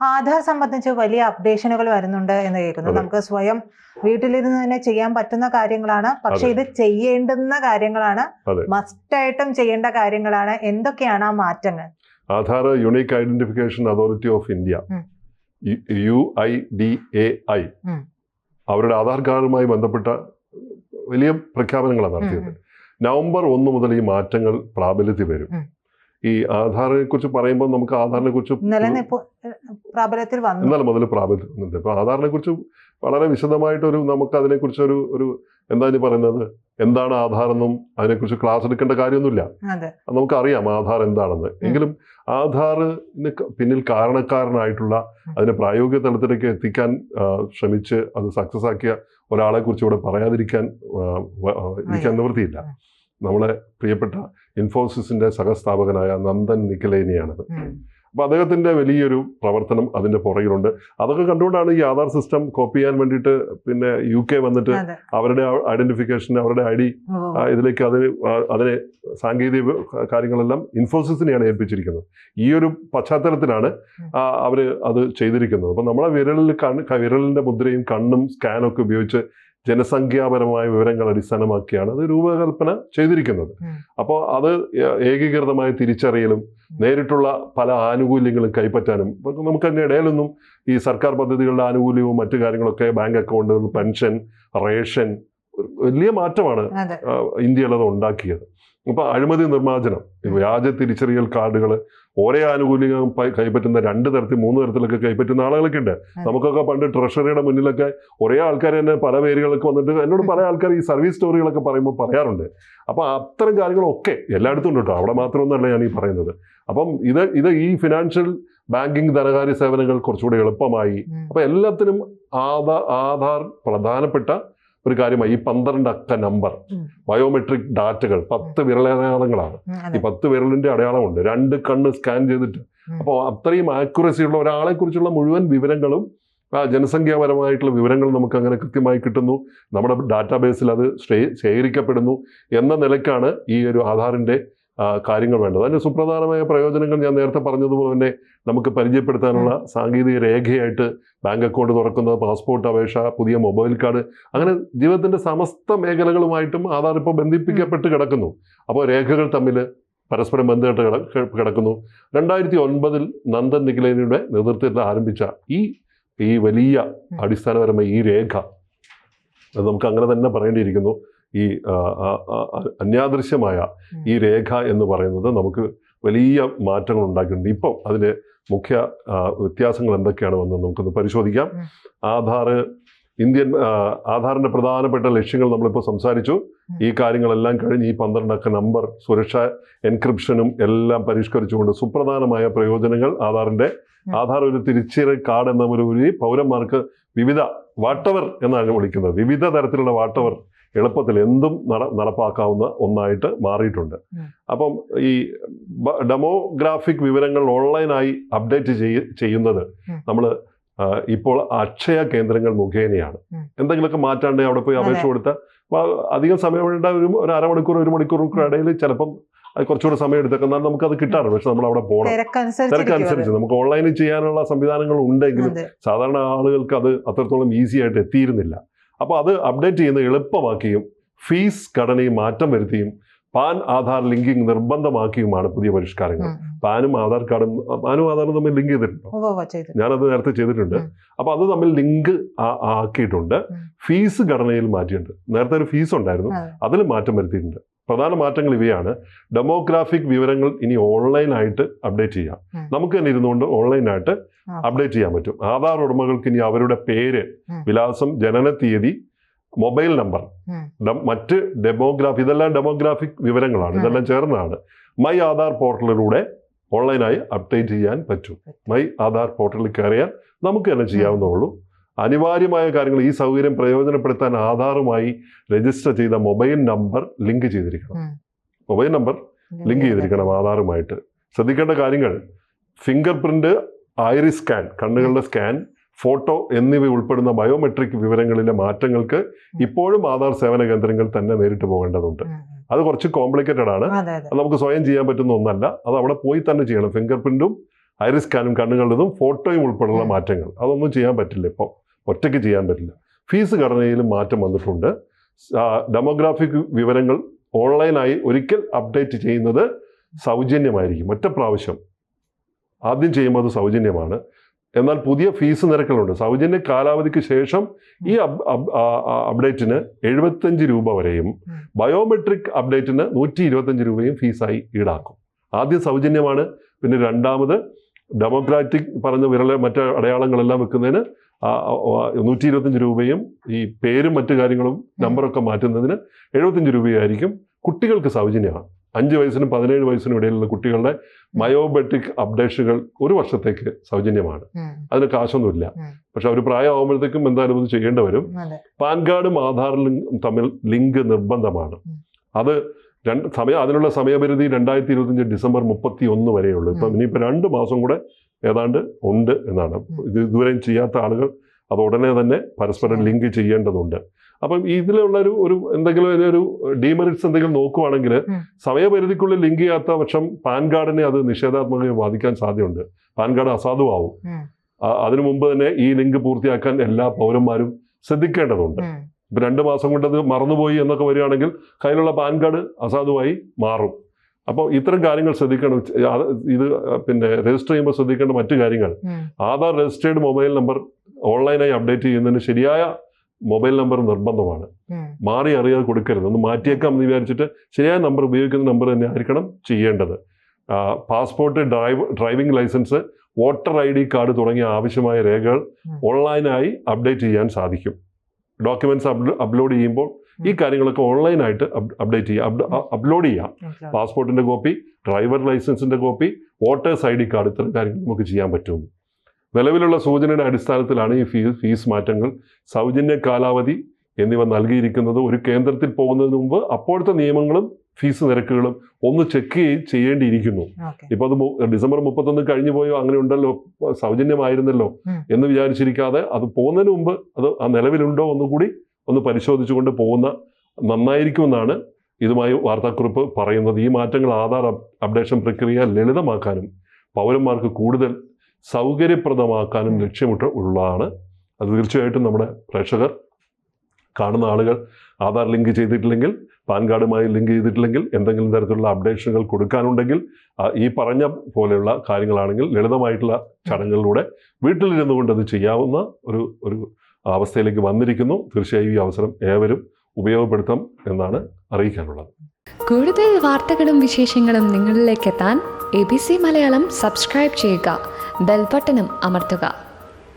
ആധാർ സംബന്ധിച്ച് വലിയ അപ്ഡേഷനുകൾ വരുന്നുണ്ട് എന്ന് കേൾക്കുന്നു. നമുക്ക് സ്വയം വീട്ടിലിരുന്ന് തന്നെ ചെയ്യാൻ പറ്റുന്ന കാര്യങ്ങളാണ്. പക്ഷെ ഇത് ചെയ്യേണ്ടുന്ന കാര്യങ്ങളാണ്. മസ്റ്റായിട്ടും ചെയ്യേണ്ട കാര്യങ്ങളാണ്. എന്തൊക്കെയാണ് ആ മാറ്റങ്ങൾ? Aadhaar unique identification authority of India. U I D A I അവരുടെ ആധാർ കാർഡുമായി ബന്ധപ്പെട്ട വലിയ പ്രഖ്യാപനങ്ങളാണ് നടത്തിയത്. നവംബർ ഒന്ന് മുതൽ ഈ മാറ്റങ്ങൾ പ്രാബല്യത്തിൽ വരും. ഈ ആധാറിനെ കുറിച്ച് പറയുമ്പോൾ നമുക്ക് ആധാറിനെ കുറിച്ച് പ്രാബല്യത്തിൽ മുതൽ പ്രാബല്യം വന്നിട്ടുണ്ട് ആധാറിനെ കുറിച്ച് വളരെ വിശദമായിട്ടൊരു നമുക്ക് അതിനെക്കുറിച്ച് ഒരു ഒരു എന്താ ഇനി പറയുന്നത്? എന്താണ് ആധാർ എന്നും അതിനെക്കുറിച്ച് ക്ലാസ് എടുക്കേണ്ട കാര്യമൊന്നുമില്ല. നമുക്ക് അറിയാം ആധാർ എന്താണെന്ന്. എങ്കിലും ആധാറിന് പിന്നിൽ കാരണക്കാരനായിട്ടുള്ള അതിനെ പ്രായോഗിക തലത്തിലേക്ക് എത്തിക്കാൻ ശ്രമിച്ച് അത് സക്സസ് ആക്കിയ ഒരാളെ കുറിച്ച് ഇവിടെ പറയാതിരിക്കാൻ ഇരിക്കാൻ നിവൃത്തിയില്ല. നമ്മളെ പ്രിയപ്പെട്ട ഇൻഫോസിസിന്റെ സഹസ്ഥാപകനായ നന്ദൻ നിക്കലേനിയാണത്. അപ്പോൾ അപ്പൊ അദ്ദേഹത്തിന്റെ വലിയൊരു പ്രവർത്തനം അതിന്റെ പുറകിലുണ്ട്. അതൊക്കെ കണ്ടുകൊണ്ടാണ് ഈ ആധാർ സിസ്റ്റം കോപ്പി ചെയ്യാൻ വേണ്ടിയിട്ട് പിന്നെ യു കെ വന്നിട്ട് അവരുടെ ഐഡന്റിഫിക്കേഷൻ അവരുടെ ഐ ഡി ഇതിലേക്ക് അതിന് അതിനെ സാങ്കേതിക കാര്യങ്ങളെല്ലാം ഇൻഫോസിസിനെയാണ് ഏൽപ്പിച്ചിരിക്കുന്നത്. ഈ ഒരു പശ്ചാത്തലത്തിലാണ് അവർ അവർ അത് ചെയ്തിരിക്കുന്നത്. അപ്പൊ നമ്മളെ വിരലിൽ കണ്ണ് വിരലിന്റെ മുദ്രയും കണ്ണും സ്കാനൊക്കെ ഉപയോഗിച്ച് ജനസംഖ്യാപരമായ വിവരങ്ങൾ അടിസ്ഥാനമാക്കിയാണ് അത് രൂപകൽപ്പന ചെയ്തിരിക്കുന്നത്. അപ്പോൾ അത് ഏകീകൃതമായി തിരിച്ചറിയലും നേരിട്ടുള്ള പല ആനുകൂല്യങ്ങളും കൈപ്പറ്റാനും നമുക്ക് അതിന്റെ ഇടയിലൊന്നും ഈ സർക്കാർ പദ്ധതികളുടെ ആനുകൂല്യവും മറ്റു കാര്യങ്ങളൊക്കെ ബാങ്ക് അക്കൗണ്ട് പെൻഷൻ റേഷൻ വലിയ മാറ്റമാണ് അത്. ഉണ്ടാക്കിയത്. അപ്പൊ അഴിമതി നിർമ്മാർജനം. വ്യാജ തിരിച്ചറിയൽ കാർഡുകൾ ഒരേ ആനുകൂല്യങ്ങൾ കൈപ്പറ്റുന്ന രണ്ട് തരത്തിൽ മൂന്ന് തരത്തിലൊക്കെ കൈപ്പറ്റുന്ന ആളുകളൊക്കെ ഉണ്ട്. നമുക്കൊക്കെ പണ്ട് ട്രഷറിയുടെ മുന്നിലൊക്കെ ഒരേ ആൾക്കാർ തന്നെ പല പേരുകളൊക്കെ വന്നിട്ട് എന്നോട് പല ആൾക്കാർ ഈ സർവീസ് സ്റ്റോറികളൊക്കെ പറയുമ്പോൾ പറയാറുണ്ട്. അപ്പോൾ അത്തരം കാര്യങ്ങളൊക്കെ എല്ലായിടത്തും ഉണ്ട് കേട്ടോ. അവിടെ മാത്രമൊന്നല്ല ഞാൻ ഈ പറയുന്നത്. അപ്പം ഇത് ഇത് ഈ ഫിനാൻഷ്യൽ ബാങ്കിങ് ധനകാര്യ സേവനങ്ങൾ കുറച്ചുകൂടി എളുപ്പമായി. അപ്പൊ എല്ലാത്തിനും ആധാർ ആധാർ പ്രധാനപ്പെട്ട ഒരു കാര്യമായി ഈ പന്ത്രണ്ട് അക്ക നമ്പർ ബയോമെട്രിക് ഡാറ്റകൾ പത്ത് വിരലടയാളങ്ങളാണ്. ഈ പത്ത് വിരലിന്റെ അടയാളമുണ്ട്. രണ്ട് കണ്ണ് സ്കാൻ ചെയ്തിട്ട്. അപ്പോൾ അത്രയും ആക്യുറസി ഉള്ള ഒരാളെ കുറിച്ചുള്ള മുഴുവൻ വിവരങ്ങളും ജനസംഖ്യാപരമായിട്ടുള്ള വിവരങ്ങൾ നമുക്ക് അങ്ങനെ കൃത്യമായി കിട്ടുന്നു. നമ്മുടെ ഡാറ്റാബേസിൽ അത് ശേഖരിക്കപ്പെടുന്നു. എന്ന നിലയ്ക്കാണ് ഈ ഒരു ആധാറിന്റെ ആ, കാര്യങ്ങൾ വേണ്ടത്. അതിന്റെ സുപ്രധാനമായ പ്രയോജനങ്ങൾ ഞാൻ നേരത്തെ പറഞ്ഞതുപോലെ തന്നെ നമുക്ക് പരിചയപ്പെടുത്താനുള്ള സാങ്കേതിക രേഖയായിട്ട് ബാങ്ക് അക്കൗണ്ട് തുറക്കുന്നത് പാസ്പോർട്ട് അപേക്ഷ പുതിയ മൊബൈൽ കാർഡ് അങ്ങനെ ജീവിതത്തിന്റെ സമസ്ത മേഖലകളുമായിട്ടും ആധാർ ഇപ്പോൾ ബന്ധിപ്പിക്കപ്പെട്ട് കിടക്കുന്നു. അപ്പോൾ രേഖകൾ തമ്മിൽ പരസ്പരം ബന്ധപ്പെട്ട് കിടക്കുന്നു. രണ്ടായിരത്തി ഒൻപതിൽ നന്ദൻ നിഖിലേനിയുടെ നേതൃത്വത്തിൽ ആരംഭിച്ച ഈ ഈ വലിയ അടിസ്ഥാനപരമായ ഈ രേഖ അത് നമുക്ക് അങ്ങനെ തന്നെ പറയേണ്ടിയിരിക്കുന്നു. ഈ അന്യാദൃശ്യമായ ഈ രേഖ എന്ന് പറയുന്നത് നമുക്ക് വലിയ മാറ്റങ്ങൾ ഉണ്ടാക്കിയിട്ടുണ്ട്. ഇപ്പം അതിന്റെ മുഖ്യ വ്യത്യാസങ്ങൾ എന്തൊക്കെയാണ് വന്നത് നമുക്കൊന്ന് പരിശോധിക്കാം. ആധാർ ഇന്ത്യൻ ആധാറിന്റെ പ്രധാനപ്പെട്ട ലക്ഷ്യങ്ങൾ നമ്മളിപ്പോൾ സംസാരിച്ചു. ഈ കാര്യങ്ങളെല്ലാം കഴിഞ്ഞ് ഈ പന്ത്രണ്ടക്ക നമ്പർ സുരക്ഷ എൻക്രിപ്ഷനും എല്ലാം പരിഷ്കരിച്ചുകൊണ്ട് സുപ്രധാനമായ പ്രയോജനങ്ങൾ ആധാറിന്റെ. ആധാർ ഒരു തിരിച്ചറിയൽ കാർഡ് എന്ന ഒരു പൗരന്മാർക്ക് വിവിധ വാട്ടവർ എന്നാണ് വിളിക്കുന്നത്. വിവിധ തരത്തിലുള്ള വാട്ടവർ എളുപ്പത്തിൽ എന്തും നട നടപ്പാക്കാവുന്ന ഒന്നായിട്ട് മാറിയിട്ടുണ്ട്. അപ്പം ഈ ഡെമോഗ്രാഫിക് വിവരങ്ങൾ ഓൺലൈനായി അപ്ഡേറ്റ് ചെയ്യ ചെയ്യുന്നത്. നമ്മൾ ഇപ്പോൾ അക്ഷയ കേന്ദ്രങ്ങൾ മുഖേനയാണ്. എന്തെങ്കിലുമൊക്കെ മാറ്റാണ്ട് അവിടെ പോയി അപേക്ഷ. കൊടുത്താൽ അധികം സമയം വേണ്ട ഒരു ഒരു അരമണിക്കൂർ ഒരു മണിക്കൂറൊക്കെ ഇടയിൽ ചിലപ്പം അത് കുറച്ചുകൂടെ സമയം എടുത്തൊക്കെ. എന്നാൽ നമുക്കത് കിട്ടാറുണ്ട്. പക്ഷെ നമ്മൾ അവിടെ പോകണം തിരക്കനുസരിച്ച് നമുക്ക് ഓൺലൈനിൽ ചെയ്യാനുള്ള സംവിധാനങ്ങൾ ഉണ്ടെങ്കിലും സാധാരണ ആളുകൾക്ക് അത് അത്രത്തോളം ഈസി ആയിട്ട് എത്തിയിരുന്നില്ല. അപ്പോൾ അത് അപ്ഡേറ്റ് ചെയ്യുന്നത് എളുപ്പമാക്കിയും ഫീസ് ഘടനയും മാറ്റം വരുത്തിയും പാൻ ആധാർ ലിങ്കിങ് നിർബന്ധമാക്കിയുമാണ് പുതിയ പരിഷ്കാരങ്ങൾ. പാനും ആധാർ കാർഡും പാനും ആധാറും തമ്മിൽ ലിങ്ക് ചെയ്തിട്ടുണ്ട്. ഞാനത് നേരത്തെ ചെയ്തിട്ടുണ്ട്. അപ്പൊ അപ്പോൾ അത് തമ്മിൽ ലിങ്ക് ആക്കിയിട്ടുണ്ട്. ഫീസ് ഘടനയിൽ മാറ്റിയിട്ടുണ്ട്. നേരത്തെ ഒരു ഫീസ് ഉണ്ടായിരുന്നു. അതെ. അതിൽ മാറ്റം വരുത്തിയിട്ടുണ്ട്. പ്രധാന മാറ്റങ്ങൾ ഇവയാണ്. ഡെമോഗ്രാഫിക് വിവരങ്ങൾ ഇനി ഓൺലൈനായിട്ട് അപ്ഡേറ്റ് ചെയ്യാം. നമുക്ക് തന്നെ ഇരുന്നുകൊണ്ട് ഓൺലൈനായിട്ട് അപ്ഡേറ്റ് ചെയ്യാൻ പറ്റും. ആധാർ ഉടമകൾക്ക് ഇനി അവരുടെ പേര് വിലാസം ജനന തീയതി മൊബൈൽ നമ്പർ മറ്റ് ഡെമോഗ്രാഫി ഇതെല്ലാം ഡെമോഗ്രാഫിക് വിവരങ്ങളാണ്. ഇതെല്ലാം ചേർന്നതാണ് മൈ ആധാർ പോർട്ടലിലൂടെ ഓൺലൈനായി അപ്ഡേറ്റ് ചെയ്യാൻ പറ്റും. മൈ ആധാർ പോർട്ടലിൽ കയറിയാൽ നമുക്ക് തന്നെ ചെയ്യാവുന്നുള്ളൂ അനിവാര്യമായ കാര്യങ്ങൾ ഈ സൗകര്യം പ്രയോജനപ്പെടുത്താൻ ആധാറുമായി രജിസ്റ്റർ ചെയ്ത മൊബൈൽ നമ്പർ ലിങ്ക് ചെയ്തിരിക്കണം. മൊബൈൽ നമ്പർ ലിങ്ക് ചെയ്തിരിക്കണം. ആധാറുമായിട്ട്. ശ്രദ്ധിക്കേണ്ട കാര്യങ്ങൾ ഫിംഗർ പ്രിന്റ് ഐറി സ്കാൻ കണ്ണുകളുടെ സ്കാൻ ഫോട്ടോ എന്നിവ ഉൾപ്പെടുന്ന ബയോമെട്രിക് വിവരങ്ങളിലെ മാറ്റങ്ങൾക്ക് ഇപ്പോഴും ആധാർ സേവന കേന്ദ്രങ്ങൾ തന്നെ നേരിട്ട് പോകേണ്ടതുണ്ട്. അത് കുറച്ച് കോംപ്ലിക്കേറ്റഡ് ആണ്. അതെ നമുക്ക് സ്വയം ചെയ്യാൻ പറ്റുന്ന ഒന്നല്ല. അത് അവിടെ പോയി തന്നെ ചെയ്യണം. ഫിംഗർ പ്രിന്റും ഐറിസ് സ്കാനും കണ്ണുകളുടേതും ഫോട്ടോയും ഉൾപ്പെടെയുള്ള. മാറ്റങ്ങൾ. അതൊന്നും ചെയ്യാൻ പറ്റില്ല ഇപ്പോൾ ഒറ്റയ്ക്ക് ചെയ്യാൻ പറ്റില്ല. ഫീസ് ഘടനയിലും മാറ്റം വന്നിട്ടുണ്ട്. ഡെമോഗ്രാഫിക് വിവരങ്ങൾ ഓൺലൈനായി ഒരിക്കൽ അപ്ഡേറ്റ് ചെയ്യുന്നത് സൗജന്യമായിരിക്കും. ഒറ്റ പ്രാവശ്യം. ആദ്യം ചെയ്യുമ്പോൾ അത് സൗജന്യമാണ്. എന്നാൽ പുതിയ ഫീസ് നിരക്കുകളുണ്ട്. സൗജന്യ കാലാവധിക്ക് ശേഷം ഈ അപ്ഡേറ്റിന് എഴുപത്തഞ്ച് രൂപ വരെയും ബയോമെട്രിക് അപ്ഡേറ്റിന് നൂറ്റി ഇരുപത്തഞ്ച് രൂപയും ഫീസായി ഈടാക്കും. ആദ്യം സൗജന്യമാണ് പിന്നെ രണ്ടാമത് ഡെമോക്രാറ്റിക് പറഞ്ഞ വിരല മറ്റ് അടയാളങ്ങളെല്ലാം വെക്കുന്നതിന് നൂറ്റി ഇരുപത്തഞ്ച് രൂപയും ഈ പേരും മറ്റു കാര്യങ്ങളും നമ്പറൊക്കെ മാറ്റുന്നതിന് എഴുപത്തഞ്ച് രൂപയായിരിക്കും കുട്ടികൾക്ക് സൗജന്യമാണ്. അഞ്ച് വയസ്സിനും പതിനേഴ് വയസ്സിനും ഇടയിലുള്ള കുട്ടികളുടെ മയോബെട്രിക് അപ്ഡേഷനുകൾ ഒരു വർഷത്തേക്ക് സൗജന്യമാണ്. അതിന് കാശൊന്നുമില്ല. പക്ഷെ അവർ പ്രായമാകുമ്പോഴത്തേക്കും എന്തായാലും ഇത് ചെയ്യേണ്ടി വരും. പാൻ കാർഡും ആധാറും തമ്മിൽ ലിങ്ക് നിർബന്ധമാണ്. അത് രണ്ട് സമയം അതിനുള്ള സമയപരിധി രണ്ടായിരത്തി ഇരുപത്തിയഞ്ച് ഡിസംബർ മുപ്പത്തി ഒന്ന് വരെയുള്ളൂ ഇപ്പം. ഇനിയിപ്പോൾ രണ്ട് മാസം കൂടെ ഏതാണ്ട് ഉണ്ട് എന്നാണ്. ഇത് ഇതുവരെയും ചെയ്യാത്ത ആളുകൾ അത് ഉടനെ തന്നെ പരസ്പരം ലിങ്ക് ചെയ്യേണ്ടതുണ്ട്. അപ്പം ഇതിലുള്ള ഒരു ഒരു എന്തെങ്കിലും ഒരു ഡീമെറിറ്റ്സ് എന്തെങ്കിലും നോക്കുവാണെങ്കിൽ സമയപരിധിക്കുള്ളിൽ ലിങ്ക് ചെയ്യാത്ത പക്ഷം പാൻ കാർഡിനെ അത് നിഷേധാത്മകമായി ബാധിക്കാൻ സാധ്യതയുണ്ട്. പാൻ കാർഡ് അസാധുവാകും അതിനു മുമ്പ് തന്നെ ഈ ലിങ്ക് പൂർത്തിയാക്കാൻ എല്ലാ പൗരന്മാരും ശ്രദ്ധിക്കേണ്ടതുണ്ട്. ഇപ്പൊ രണ്ട് മാസം കൊണ്ട് അത് മറന്നുപോയി എന്നൊക്കെ വരികയാണെങ്കിൽ കയ്യിലുള്ള പാൻ കാർഡ് അസാധുവായി മാറും. അപ്പോൾ ഇത്തരം കാര്യങ്ങൾ ശ്രദ്ധിക്കണം. ഇത് പിന്നെ രജിസ്റ്റർ ചെയ്യുമ്പോൾ ശ്രദ്ധിക്കേണ്ട മറ്റു കാര്യങ്ങൾ. ആധാർ രജിസ്റ്റേർഡ് മൊബൈൽ നമ്പർ ഓൺലൈനായി അപ്ഡേറ്റ് ചെയ്യുന്നതിന് ശരിയായ മൊബൈൽ നമ്പർ നിർബന്ധമാണ്. മാറി അറിയാതെ കൊടുക്കരുത്. ഒന്ന് മാറ്റിയേക്കാം എന്ന് വിചാരിച്ചിട്ട് ശരിയായ നമ്പർ ഉപയോഗിക്കുന്ന നമ്പർ തന്നെ ആയിരിക്കണം ചെയ്യേണ്ടത്. Passport drive driving licence voter I D card തുടങ്ങിയ ആവശ്യമായ രേഖകൾ ഓൺലൈനായി അപ്ഡേറ്റ് ചെയ്യാൻ സാധിക്കും. ഡോക്യുമെന്റ്സ് അപ്ലോഡ് ചെയ്യുമ്പോൾ ഈ കാര്യങ്ങളൊക്കെ ഓൺലൈനായിട്ട് അപ്ഡേറ്റ് ചെയ്യാം. അപ്ലോഡ് ചെയ്യാം. പാസ്പോർട്ടിന്റെ പാസ്പോർട്ടിന്റെ copy driver ലൈസൻസിന്റെ copy voters I D card ഇത്തരം കാര്യങ്ങൾ നമുക്ക് ചെയ്യാൻ പറ്റും. നിലവിലുള്ള സൂചനയുടെ അടിസ്ഥാനത്തിലാണ് ഈ ഫീസ് ഫീസ് മാറ്റങ്ങൾ. സൗജന്യ കാലാവധി എന്നിവ നൽകിയിരിക്കുന്നത് ഒരു കേന്ദ്രത്തിൽ പോകുന്നതിന് മുമ്പ്. അപ്പോഴത്തെ നിയമങ്ങളും ഫീസ് നിരക്കുകളും ഒന്ന് ചെക്ക് ചെയ്യേണ്ടിയിരിക്കുന്നു. ഇപ്പൊ അത് ഡിസംബർ മുപ്പത്തൊന്ന് കഴിഞ്ഞു പോയോ അങ്ങനെ ഉണ്ടല്ലോ സൗജന്യമായിരുന്നല്ലോ എന്ന് വിചാരിച്ചിരിക്കാതെ അത് പോകുന്നതിന് മുമ്പ് അത് ആ നിലവിലുണ്ടോ ഒന്നുകൂടി ഒന്ന് പരിശോധിച്ചുകൊണ്ട് പോകുന്ന നന്നായിരിക്കുമെന്നാണ് ഇതുമായി വാർത്താക്കുറിപ്പ് പറയുന്നത്. ഈ മാറ്റങ്ങൾ ആധാർ അപ്ഡേഷൻ പ്രക്രിയ ലളിതമാക്കാനും പൗരന്മാർക്ക് കൂടുതൽ സൗകര്യപ്രദമാക്കാനും. ലക്ഷ്യമിട്ട് ഉള്ളതാണ്. അത് തീർച്ചയായിട്ടും നമ്മുടെ പ്രേക്ഷകർ കാണുന്ന ആളുകൾ ആധാർ ലിങ്ക് ചെയ്തിട്ടില്ലെങ്കിൽ പാൻ കാർഡുമായി ലിങ്ക് ചെയ്തിട്ടില്ലെങ്കിൽ എന്തെങ്കിലും തരത്തിലുള്ള അപ്ഡേഷനുകൾ കൊടുക്കാനുണ്ടെങ്കിൽ ഈ പറഞ്ഞ പോലെയുള്ള കാര്യങ്ങളാണെങ്കിൽ ലളിതമായിട്ടുള്ള ചടങ്ങുകളിലൂടെ വീട്ടിലിരുന്നു കൊണ്ട് അത് ചെയ്യാവുന്ന ഒരു ഒരു അവസ്ഥയിലേക്ക് വന്നിരിക്കുന്നു. തീർച്ചയായും ഈ അവസരം ഏവരും ഉപയോഗപ്പെടുത്താം എന്നാണ് അറിയിക്കാനുള്ളത്. കൂടുതൽ വാർത്തകളും വിശേഷങ്ങളും നിങ്ങളിലേക്ക് എത്താൻ A B C Malayalam subscribe ചെയ്യുക ബെൽബട്ടനും അമർത്തുക.